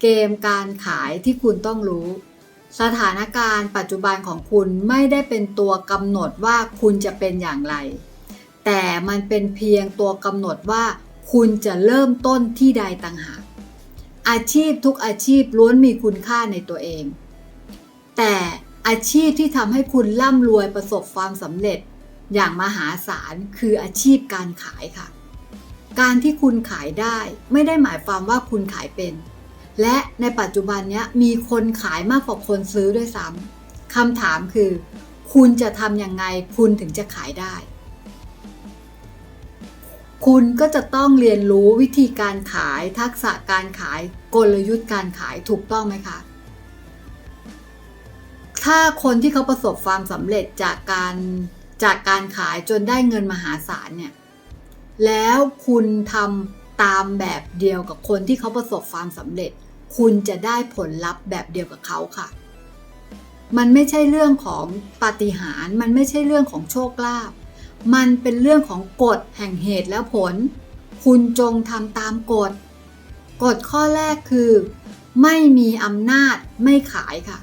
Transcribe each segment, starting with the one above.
เกมการขายที่คุณต้องรู้ สถานการณ์ปัจจุบันของคุณไม่ได้เป็นตัวกำหนดว่าคุณจะเป็นอย่างไร แต่มันเป็นเพียงตัวกำหนดว่า คุณจะเริ่มต้นที่ใดต่างหากอาชีพทุกอาชีพล้วนมีคุณค่าในตัวเอง แต่อาชีพที่ทำให้คุณร่ำรวยประสบความสำเร็จ อย่างมหาศาลคืออาชีพการขายค่ะ การที่คุณขายได้ไม่ได้หมายความว่าคุณขายเป็น และในปัจจุบันนี้มีคนขายมากกว่าคนซื้อด้วยซ้ำคำถามคือ คุณจะทำยังไงคุณถึงจะขายได้ คุณก็จะต้องเรียนรู้วิธีการขายทักษะการขายกลยุทธ์การขายถูกต้องไหมคะถ้าคนที่เขาประสบความสำเร็จจากการจากการขายจนได้เงินมหาศาลเนี่ย แล้วคุณทำตามแบบเดียวกับคนที่เขาประสบความสำเร็จ คุณจะได้ผลลัพธ์แบบเดียวกับเขาค่ะ มันไม่ใช่เรื่องของปาฏิหาริย์มันไม่ใช่เรื่องของโชคลาภมันเป็นเรื่องของกฎแห่งเหตุและผล คุณจงทำตามกฎ กฎข้อแรกคือ ไม่มีอำนาจไม่ขายค่ะ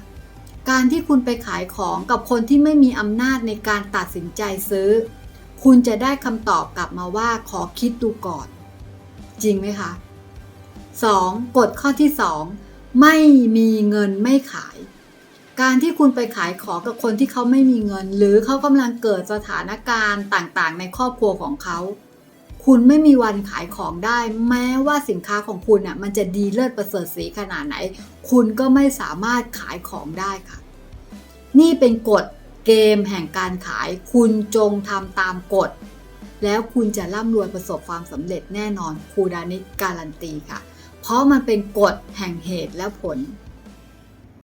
การที่คุณไปขายของกับคนที่ไม่มีอำนาจในการตัดสินใจซื้อ คุณจะได้คำตอบกลับมาว่าขอคิดดูก่อน จริงไหมคะ 2. กฎข้อที่ 2 ไม่มีเงินไม่ขาย การที่คุณไปขายของกับคนที่เขาไม่มีเงิน หรือเขากำลังเกิดสถานการณ์ต่างๆ ในครอบครัวของเขา คุณไม่มีวันขายของได้ แม้ว่าสินค้าของคุณน่ะมันจะดีเลิศประเสริฐสีขนาดไหน คุณก็ไม่สามารถขายของได้ค่ะ นี่เป็นกฎเกมแห่งการขาย คุณจงทำตามกฎ แล้วคุณจะร่ำรวยประสบความสำเร็จแน่นอนครูดานิการันตีค่ะ เพราะมันเป็นกฎแห่งเหตุและผล